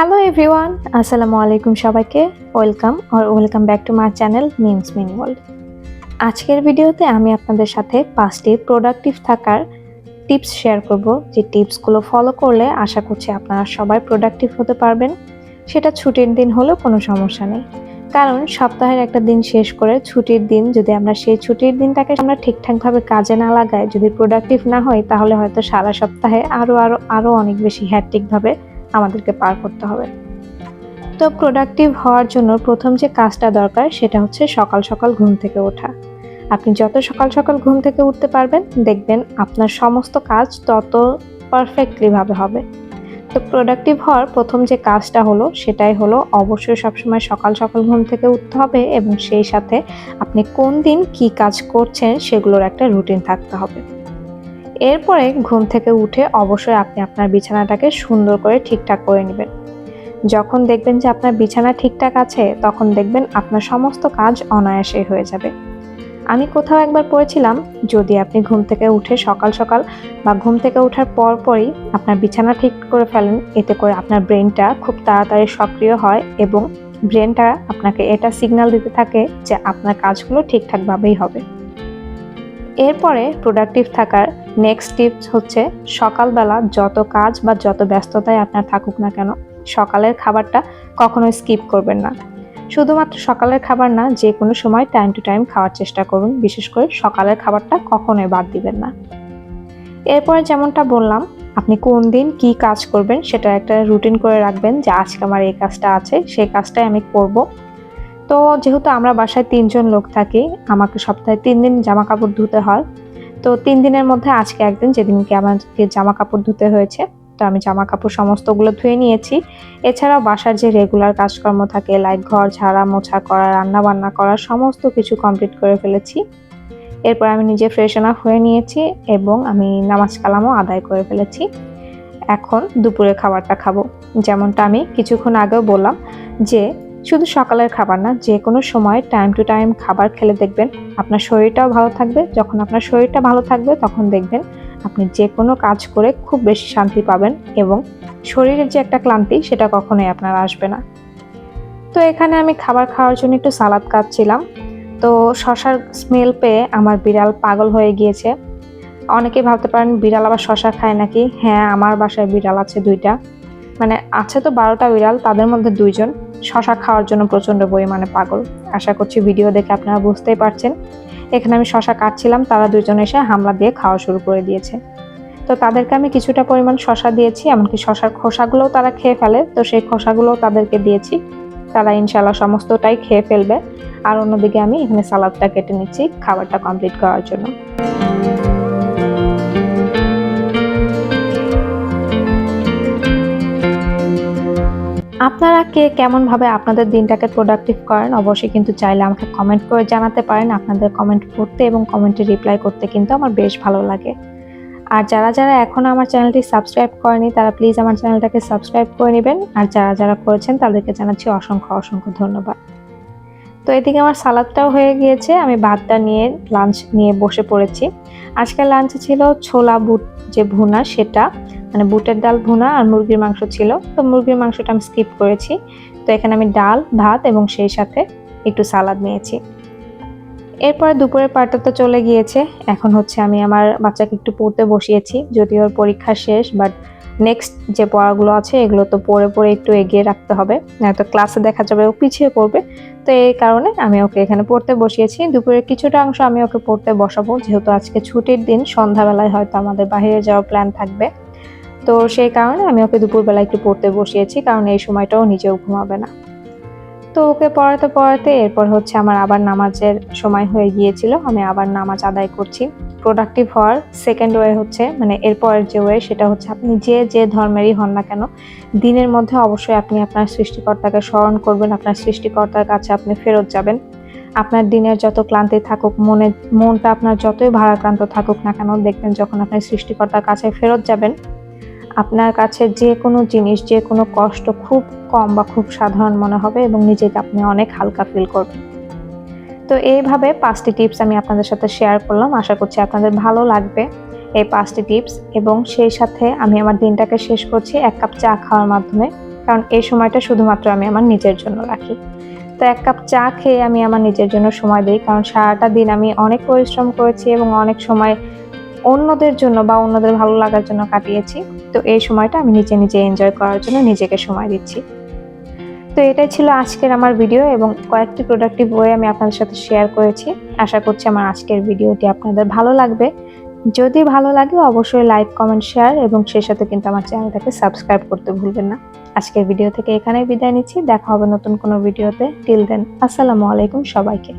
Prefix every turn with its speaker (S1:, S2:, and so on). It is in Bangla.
S1: হ্যালো এভরিওয়ান আসসালামু আলাইকুম সবাইকে। Welcome or welcome back to my channel memes mini world আজকের ভিডিওতে আমি আপনাদের সাথে পাঁচটি প্রোডাক্টিভ থাকার টিপস শেয়ার করব। যে টিপসগুলো ফলো করলে আশা করছি আপনারা সবাই প্রোডাক্টিভ হতে পারবেন। সেটা ছুটির দিন হলেও কোনো সমস্যা নেই। কারণ সপ্তাহের একটা দিন শেষ করে ছুটির দিন যদি আমরা সেই ছুটির দিনটাকে আমরা ঠিকঠাকভাবে কাজে না লাগাই, যদি প্রোডাক্টিভ না হয়, তাহলে হয়তো সারা সপ্তাহে আরও আরও আরও অনেক বেশি হ্যাট্রিকভাবে আমাদেরকে পার করতে হবে। তো প্রোডাক্টিভ হওয়ার জন্য প্রথম যে কাজটা দরকার সেটা হচ্ছে সকাল সকাল ঘুম থেকে ওঠা। আপনি যত সকাল সকাল ঘুম থেকে উঠতে পারবেন, দেখবেন আপনার সমস্ত কাজ তত পারফেক্টলিভাবে হবে। তো প্রোডাক্টিভ হওয়ার প্রথম যে কাজটা হলো, সেটাই হলো অবশ্যই সবসময় সকাল সকাল ঘুম থেকে উঠতে হবে এবং সেই সাথে আপনি কোন দিন কি কাজ করছেন সেগুলোর একটা রুটিন থাকতে হবে। এরপরে ঘুম থেকে উঠে অবশ্যই আপনি আপনার বিছানাটাকে সুন্দর করে ঠিকঠাক করে নেবেন। যখন দেখবেন যে আপনার বিছানা ঠিকঠাক আছে, তখন দেখবেন আপনার সমস্ত কাজ অনায়াসে হয়ে যাবে। আমি কোথাও একবার পড়েছিলাম, যদি আপনি ঘুম থেকে উঠে সকাল সকাল বা ঘুম থেকে ওঠার পর পরই আপনার বিছানা ঠিক করে ফেলেন, এতে করে আপনার ব্রেনটা খুব তাড়াতাড়ি সক্রিয় হয় এবং ব্রেনটা আপনাকে এটা সিগন্যাল দিতে থাকে যে আপনার কাজগুলো ঠিকঠাকভাবেই হবে। এরপরে প্রোডাক্টিভ থাকার নেক্সট টিপস হচ্ছে সকালবেলা যত কাজ বা যত ব্যস্ততায় আপনার থাকুক না কেন, সকালের খাবারটা কখনোই স্কিপ করবেন না। শুধুমাত্র সকালের খাবার না যে কোনো সময় টাইম টু টাইম খাওয়ার চেষ্টা করুন, বিশেষ করে সকালের খাবারটা কখনোই বাদ দিবেন না। এরপরে যেমনটা বললাম, আপনি কোন দিন কি কাজ করবেন সেটা একটা রুটিন করে রাখবেন যে আজকে আমার এই কাজটা আছে, সেই কাজটাই আমি করব। তো যেহেতু আমরা বাসায় তিনজন লোক থাকি, আমাকে সপ্তাহে তিন দিন জামা কাপড় ধুতে হয় তো তিন দিনের মধ্যে আজকে একদিন যেদিনকে আমাকে জামা কাপড় ধুতে হয়েছে, তো আমি জামা কাপড় সমস্তগুলো ধুয়ে নিয়েছি। এছাড়াও বাসার যে রেগুলার কাজকর্ম থাকে লাইক ঘর ঝাড়া, মোছা করা, রান্না বান্না করা, সমস্ত কিছু কমপ্লিট করে ফেলেছি। এরপর আমি নিজে ফ্রেশন আপ হয়ে নিয়েছি এবং আমি নামাজ কালামও আদায় করে ফেলেছি। এখন দুপুরে খাবারটা খাব। যেমনটা আমি কিছুক্ষণ আগেও বললাম যে শুধু সকালের খাবার না, যে কোনো সময় টাইম টু টাইম খাবার খেলে দেখবেন আপনার শরীরটাও ভালো থাকবে। যখন আপনার শরীরটা ভালো থাকবে, তখন দেখবেন আপনি যে কোনো কাজ করে খুব বেশি শান্তি পাবেন এবং শরীরের যে একটা ক্লান্তি, সেটা কখনোই আপনার আসবে না। তো এখানে আমি খাবার খাওয়ার জন্য একটু সালাদ কাটছিলাম। তো শশার স্মেল পেয়ে আমার বিড়াল পাগল হয়ে গিয়েছে। অনেকে ভাবতে পারেন, বিড়াল আবার শশা খায় নাকি? হ্যাঁ আমার বাসায় বিড়াল আছে দুইটা। মানে আছে তো বারোটা বিড়াল, তাদের মধ্যে দুইজন। শশা খাওয়ার জন্য প্রচণ্ড পরিমাণে পাগল। আশা করছি ভিডিও দেখে আপনারা বুঝতেই পারছেন। এখানে আমি শশা কাটছিলাম, তারা দুজন এসে হামলা দিয়ে খাওয়া শুরু করে দিয়েছে। তো তাদেরকে আমি কিছুটা পরিমাণ শশা দিয়েছি, এমনকি শশার খোসাগুলোও তারা খেয়ে ফেলে। তো সেই খোসাগুলোও তাদেরকে দিয়েছি। তারা ইনশাল্লাহ সমস্তটাই খেয়ে ফেলবে। আর অন্যদিকে আমি এখানে সালাদটা কেটে নিচ্ছি খাবারটা কমপ্লিট করার জন্য। আপনারা কে কেমনভাবে আপনাদের দিনটাকে প্রোডাক্টিভ করেন, অবশ্যই কিন্তু চাইলে আমাকে কমেন্ট করে জানাতে পারেন। আপনাদের কমেন্ট পড়তে এবং কমেন্টে রিপ্লাই করতে কিন্তু আমার বেশ ভালো লাগে। আর যারা যারা এখনও আমার চ্যানেলটি সাবস্ক্রাইব করেনি, তারা প্লিজ আমার চ্যানেলটাকে সাবস্ক্রাইব করে নেবেন। আর যারা যারা করেছেন, তাদেরকে জানাচ্ছি অসংখ্য অসংখ্য ধন্যবাদ। তো এদিকে আমার সালাদটাও হয়ে গিয়েছে। আমি ভাতটা নিয়ে লাঞ্চ নিয়ে বসে পড়েছি। আজকের লাঞ্চে ছিল ছোলা বুট যে ভুনা, সেটা মানে বুটের ডাল, ভুনা আর মুরগির মাংস ছিল। তো মুরগির মাংসটা আমি স্কিপ করেছি। তো এখানে আমি ডাল, ভাত এবং সেই সাথে একটু সালাদ নিয়েছি। এরপরে দুপুরের পার্টটা তো চলে গিয়েছে। এখন হচ্ছে আমি আমার বাচ্চাকে একটু পড়তে বসিয়েছি। যদিও ওর পরীক্ষা শেষ বাট নেক্সট যে পড়াগুলো আছে, এগুলো তো পড়ে পড়ে একটু এগিয়ে রাখতে হবে। নয়তো ক্লাসে দেখা যাবে ও পিছিয়ে পড়বে। তো এই কারণে আমি ওকে এখানে পড়তে বসিয়েছি। দুপুরের কিছুটা অংশ আমি ওকে পড়তে বসাবো। যেহেতু আজকে ছুটির দিন, সন্ধ্যাবেলায় হয়তো আমাদের বাইরে যাওয়ার প্ল্যান থাকবে। তো সেই কারণে আমি ওকে দুপুরবেলা একটু পড়তে বসিয়েছি, কারণ এই সময়টাও নিজেও ঘুমাবে না। তো ওকে পড়াতে পড়াতে এরপর হচ্ছে আমার আবার নামাজের সময় হয়ে গিয়েছিল, আমি আবার নামাজ আদায় করছি। প্রোডাক্টিভ হওয়ার সেকেন্ড ওয়ে হচ্ছে মানে এরপরের যে ওয়ে সেটা হচ্ছে আপনি যে যে ধর্মেরই হন না কেন, দিনের মধ্যে অবশ্যই আপনি আপনার সৃষ্টিকর্তাকে স্মরণ করবেন, আপনার সৃষ্টিকর্তার কাছে আপনি ফেরত যাবেন। আপনার দিনের যত ক্লান্তি থাকুক, মনে, মনটা আপনার যতই ভারাক্রান্ত থাকুক না কেন, দেখবেন যখন আপনি সৃষ্টিকর্তার কাছে ফেরত যাবেন আপনার কাছে যে কোনো জিনিস, যে কোনো কষ্ট খুব কম বা খুব সাধারণ মনে হবে এবং নিজেকে আপনি অনেক হালকা ফিল করবেন। তো এইভাবে পাঁচটি টিপস আমি আপনাদের সাথে শেয়ার করলাম। আশা করছি আপনাদের ভালো লাগবে এই পাঁচটি টিপস এবং সেই সাথে আমি আমার দিনটাকে শেষ করছি এক কাপ চা খাওয়ার মাধ্যমে, কারণ এই সময়টা শুধুমাত্র আমি আমার নিজের জন্য রাখি। তো এক কাপ চা খেয়ে আমি আমার নিজের জন্য সময় দিই, কারণ সারাটা দিন আমি অনেক পরিশ্রম করেছি এবং অনেক সময় অন্যদের জন্য বা অন্যদের ভালো লাগার জন্য কাটিয়েছি। তো এই সময়টা আমি নিজে নিজে এনজয় করার জন্য নিজেকে সময় দিচ্ছি। তো এটাই ছিল আজকের আমার ভিডিও এবং কয়েকটি প্রোডাক্টিভ ওয়ে আমি আপনাদের সাথে শেয়ার করেছি। আশা করছি আমার আজকের ভিডিওটি আপনাদের ভালো লাগবে। যদি ভালো লাগে অবশ্যই লাইক কমেন্ট শেয়ার এবং সেই সাথে কিন্তু আমার চ্যানেলটাকে সাবস্ক্রাইব করতে ভুলবেন না। আজকের ভিডিও থেকে এখানেই বিদায় নিচ্ছি। দেখা হবে নতুন কোনো ভিডিওতে টিল দেন আসসালামু আলাইকুম সবাইকে।